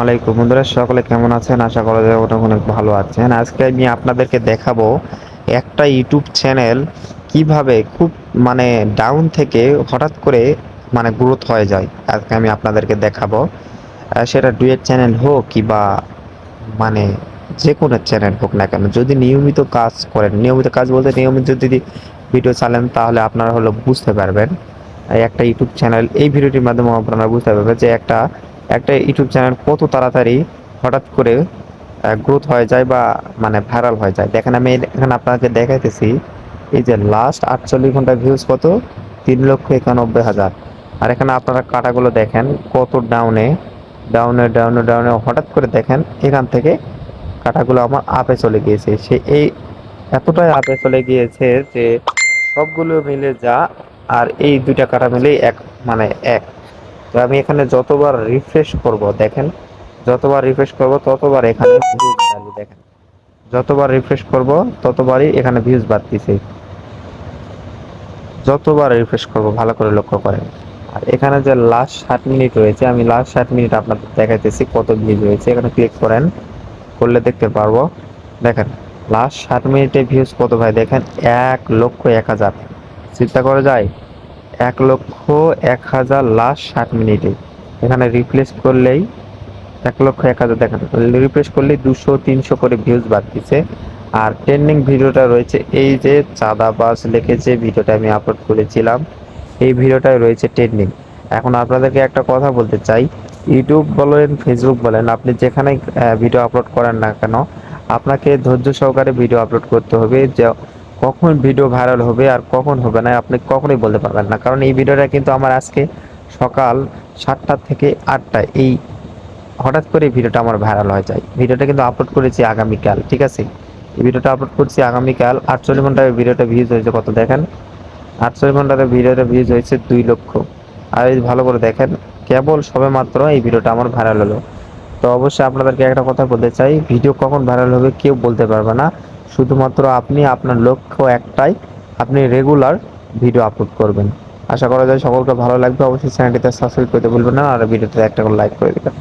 ওয়ালাইকুম বন্ধুরা, সকলে কেমন আছেন? আশা করা যায় ওটা অনেক ভালো আছেন। আজকে আমি আপনাদেরকে দেখাবো একটা ইউটিউব চ্যানেল কীভাবে খুব মানে ডাউন থেকে হঠাৎ করে মানে গ্রোথ হয়ে যায়। আজকে আমি আপনাদেরকে দেখাবো। সেটা ডুয়েট চ্যানেল হোক কিবা মানে যে কোনো চ্যানেল হোক না কেন, যদি নিয়মিত কাজ করেন, নিয়মিত কাজ বলতে নিয়মিত যদি ভিডিও চালান, তাহলে আপনারা হলো বুঝতে পারবেন। একটা ইউটিউব চ্যানেল, এই ভিডিওটির মাধ্যমে আপনারা বুঝতে পারবেন যে একটা একটা ইউটিউব চ্যানেল কত তাড়াতাড়ি হঠাৎ করে গ্রোথ হয়ে যায় বা মানে ভাইরাল হয়ে যায়। দেখেন আমি এখানে আপনাকে দেখাইতেছি, এই যে লাস্ট আটচল্লিশ ঘণ্টা ভিউজ কত? তিন লক্ষ একানব্বই হাজার। আর এখানে আপনারা কাটাগুলো দেখেন, কত ডাউনে ডাউনে ডাউনে ডাউনে হঠাৎ করে দেখেন, এখান থেকে কাটাগুলো আমার আপে চলে গিয়েছে। সে এই এতটাই আপে চলে গিয়েছে যে সবগুলো মিলে যা, আর এই দুইটা কাটা মিলেই এক মানে এক। তো আমি এখানে যতবার রিফ্রেশ করব, দেখেন, যতবার রিফ্রেশ করব, ততবার এখানে ভিউজ দেখেন। যতবার রিফ্রেশ করব, ততবারই এখানে ভিউজ বাড়তিছে যতবার রিফ্রেশ করব, ভালো করে লক্ষ্য করেন। আর এখানে যে লাস্ট ষাট মিনিট রয়েছে, আমি লাস্ট ষাট মিনিট আপনাদের দেখাইতেছি কত ভিউজ হয়েছে এখানে ক্লিক করেন, করলে দেখতে পারব। দেখেন লাস্ট ষাট মিনিটে ভিউজ কত ভাই? দেখেন, এক লক্ষ এক হাজার। চিন্তা করা যায়? এক লক্ষ এক হাজার লাস্ট ষাট মিনিটে। এখানে রিপ্লেস করলেই এক লক্ষ এক হাজার দেখেন। রিপ্লেস করলেই দুশো, তিনশো করে ভিউজ বাড়তিছে। আর ট্রেন্ডিং ভিডিওটা রয়েছে, এই যে চাঁদাবাজ লিখে যে ভিডিওটা আমি আপলোড করেছিলাম, এই ভিডিওটাই রয়েছে ট্রেন্ডিং এখন আপনাদেরকে একটা কথা বলতে চাই, ইউটিউব বলেন ফেসবুক বলেন, আপনি যেখানে ভিডিও আপলোড করেন না কেন, আপনাকে ধৈর্য সহকারে ভিডিও আপলোড করতে হবে। যে কখন ভিডিও ভাইরাল হবে আর কখন হবে না, আপনি কখনোই বলতে পারবেন না। কারণ এই ভিডিওটা কিন্তু আমার আজকে সকাল সাতটা থেকে আটটা, এই হঠাৎ করে ভিডিওটা আমার ভাইরাল হয়ে যায়। ভিডিওটা কিন্তু আপলোড করেছি আগামীকাল, ঠিক আছে? এই ভিডিওটা আপলোড করছি আগামীকাল, আটচল্লিশ ঘন্টায় ভিডিওটা ভিউজ হয়েছে, কত দেখেন? আটচল্লিশ ঘন্টাতে ভিডিওটা ভিউজ হয়েছে দুই লক্ষ। আর এই ভালো করে দেখেন, কেবল সবে মাত্র এই ভিডিওটা আমার ভাইরাল হলো। তো অবশ্যই আপনাদেরকে একটা কথা বলতে চাই ভিডিও কখন ভাইরাল হবে কেউ বলতে পারবে না। শুধুমাত্র আপনি, আপনার লক্ষ্য একটাই, আপনি রেগুলার ভিডিও আপলোড করবেন। আশা করা যায় সকলকে ভালো লাগবে। অবশ্যই চ্যানেলটিতে সাবস্ক্রাইব করতে ভুলবেন না আর ভিডিওতে একটা করে লাইক করে দেবেন।